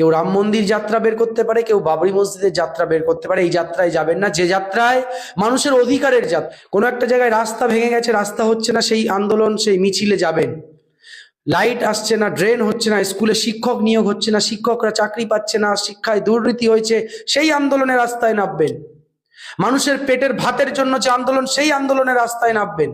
কেউ রাম মন্দির যাত্রা বের করতে পারে, কেউ বাবরি মসজিদের যাত্রা বের করতে পারে, এই যাত্রায় যাবেন না। যে যাত্রায় মানুষের অধিকারের যাত, কোনো একটা জায়গায় রাস্তা ভেঙে গেছে, রাস্তা হচ্ছে না, সেই আন্দোলন, সেই মিছিলে যাবেন। লাইট আসছে না, ড্রেন হচ্ছে না, স্কুলে শিক্ষক নিয়োগ হচ্ছে না, শিক্ষকরা চাকরি পাচ্ছে না, শিক্ষায় দুর্নীতি হয়েছে, সেই আন্দোলনের রাস্তায় নামবেন। মানুষের পেটের ভাতের জন্য যে আন্দোলন, সেই আন্দোলনের রাস্তায় নামবেন।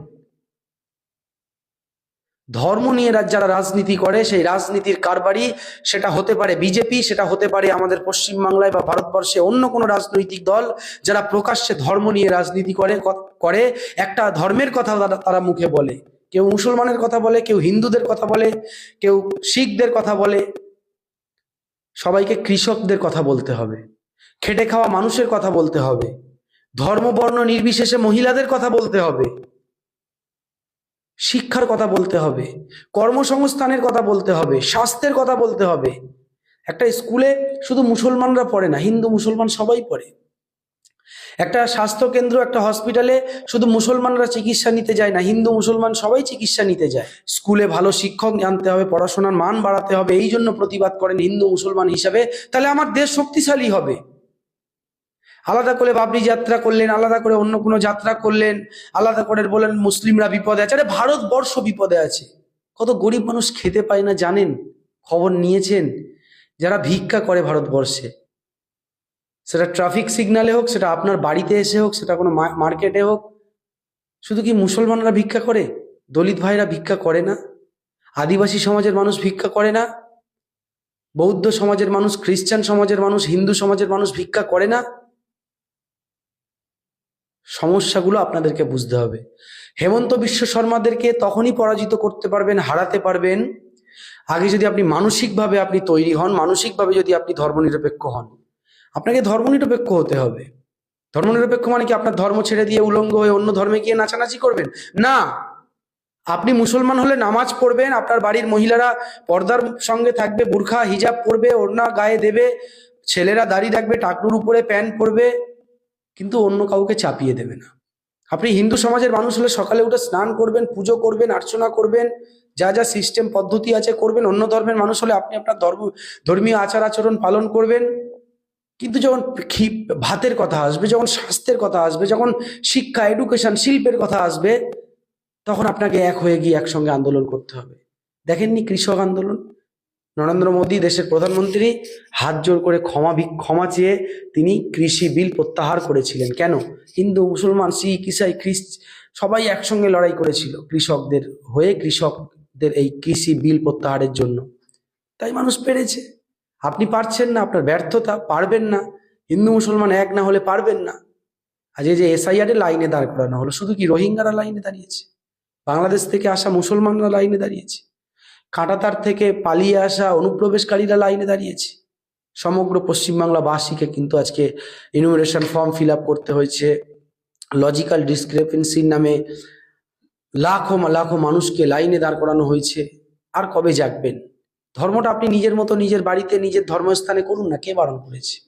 ধর্ম নিয়ে যারা রাজনীতি করে, সেই রাজনীতির কারবারি সেটা হতে পারে বিজেপি, সেটা হতে পারে আমাদের পশ্চিমবাংলায় বা ভারতবর্ষে অন্য কোনো রাজনৈতিক দল যারা প্রকাশ্যে ধর্ম নিয়ে রাজনীতি করে করে। একটা ধর্মের কথা তারা- তারা মুখে বলে। কেউ মুসলমানের কথা বলে, কেউ হিন্দুদের কথা বলে, কেউ শিখদের কথা বলে। সবাইকে কৃষকদের কথা বলতে হবে। খেটে খাওয়া মানুষের কথা বলতে হবে। ধর্ম বর্ণ নির্বিশেষে মহিলাদের কথা বলতে হবে। শিক্ষার কথা বলতে হবে, কর্মসংস্থানের কথা বলতে হবে, স্বাস্থ্যের কথা বলতে হবে। একটা স্কুলে শুধু মুসলমানরা পড়ে না, হিন্দু, মুসলমান সবাই পড়ে। একটা স্বাস্থ্য কেন্দ্র একটা হসপিটালে শুধু মুসলমানরা চিকিৎসা নিতে যায় না, হিন্দু, মুসলমান সবাই চিকিৎসা নিতে যায়। স্কুলে ভালো শিক্ষক আনতে হবে, পড়াশোনার মান বাড়াতে হবে, এই জন্য প্রতিবাদ করেন হিন্দু, মুসলমান হিসাবে। তাহলে আমার দেশ শক্তিশালী হবে। আলাদা করে বাবরি যাত্রা করলেন, আলাদা করে অন্য কোনো যাত্রা করলেন, আলাদা করে বলেন মুসলিমরা বিপদে আছে। আরে ভারতবর্ষ বিপদে আছে। কত গরিব মানুষ খেতে পায় না, জানেন? খবর নিয়েছেন? যারা ভিক্ষা করে ভারতবর্ষে। সেটা ট্রাফিক সিগনালে হোক, সেটা আপনার বাড়িতে এসে হোক, সেটা কোনো মার্কেটে হোক। শুধু কি মুসলমানরা ভিক্ষা করে? দলিত ভাইরা ভিক্ষা করে না? আদিবাসী সমাজের মানুষ ভিক্ষা করে না? বৌদ্ধ সমাজের মানুষ, খ্রিস্টান সমাজের মানুষ, হিন্দু সমাজের মানুষ ভিক্ষা করে না? সমস্যাগুলো আপনাদেরকে বুঝতে হবে। হেমন্ত বিশ্ব শর্মাদেরকে তখনই পরাজিত করতে পারবেন, হারাতে পারবেন। আগে যদি আপনি মানসিকভাবে আপনি তৈরি হন, মানসিকভাবে যদি আপনি ধর্মনিরপেক্ষ হন, আপনাকে ধর্মনিরপেক্ষ হতে হবে। ধর্মনিরপেক্ষ মানে কি? আপনার ধর্ম ছেড়ে দিয়ে উলঙ্গ হয়ে অন্য ধর্মে গিয়ে নাচানাচি করবেন? না। আপনি মুসলমান হলে নামাজ পড়বেন, আপনার বাড়ির মহিলারা পর্দার সঙ্গে থাকবে, বুরখা, হিজাব পরবে, ওড়না গায়ে দেবে, ছেলেরা দাড়ি রাখবে টাকনুর উপরে প্যান্ট পরবে। কিন্তু অন্য কাউকে চাপিয়ে দেবে না। আপনি হিন্দু সমাজের মানুষ হলে সকালে উঠে স্নান করবেন, পুজো করবেন, আর্চনা করবেন, যা যা সিস্টেম পদ্ধতি আছে করবেন। অন্য ধর্মের মানুষ হলে আপনি আপনার ধর্ম, ধর্মীয় আচার আচরণ পালন করবেন। কিন্তু যখন ভাতের কথা আসবে, যখন স্বাস্থ্যের কথা আসবে, যখন শিক্ষা এডুকেশন শিল্পের কথা আসবে, তখন আপনাকে এক হয়ে গিয়ে একসঙ্গে আন্দোলন করতে হবে। দেখেননি কৃষক আন্দোলন? নরেন্দ্র মোদী, দেশের প্রধানমন্ত্রী, হাত জোর করে ক্ষমা ক্ষমা চেয়ে তিনি কৃষি বিল প্রত্যাহার করেছিলেন। কেন? হিন্দু, মুসলমান, শিখ, ইসাই, খ্রিস্ট সবাই একসঙ্গে লড়াই করেছিল কৃষকদের হয়ে, কৃষকদের এই কৃষি বিল প্রত্যাহারের জন্য। তাই মানুষ পেরেছে। আপনি পারছেন না, আপনার ব্যর্থতা পারবেন না। হিন্দু, মুসলমান এক না হলে পারবেন না। আজ এই যে এসআইআর লাইনে দাঁড় করানো হলো, শুধু কি রোহিঙ্গারা লাইনে দাঁড়িয়েছে? বাংলাদেশ থেকে আসা মুসলমানরা লাইনে দাঁড়িয়েছে। কাঁটাতার থেকে পালিয়ে আসা অনুপ্রবেশকারীরা লাইনে দাঁড়িয়েছে। সমগ্র পশ্চিমবাংলাবাসীকে কিন্তু আজকে ইনুমিনেশন ফর্ম ফিল করতে হয়েছে। লজিক্যাল ডিসক্রেপেন্সির নামে লাখো লাখো মানুষকে লাইনে দাঁড় করানো হয়েছে। আর কবে জাগবেন? ধর্মটা আপনি নিজের মতো নিজের বাড়িতে, নিজের ধর্মস্থানে করুন না, কে বারণ করেছে?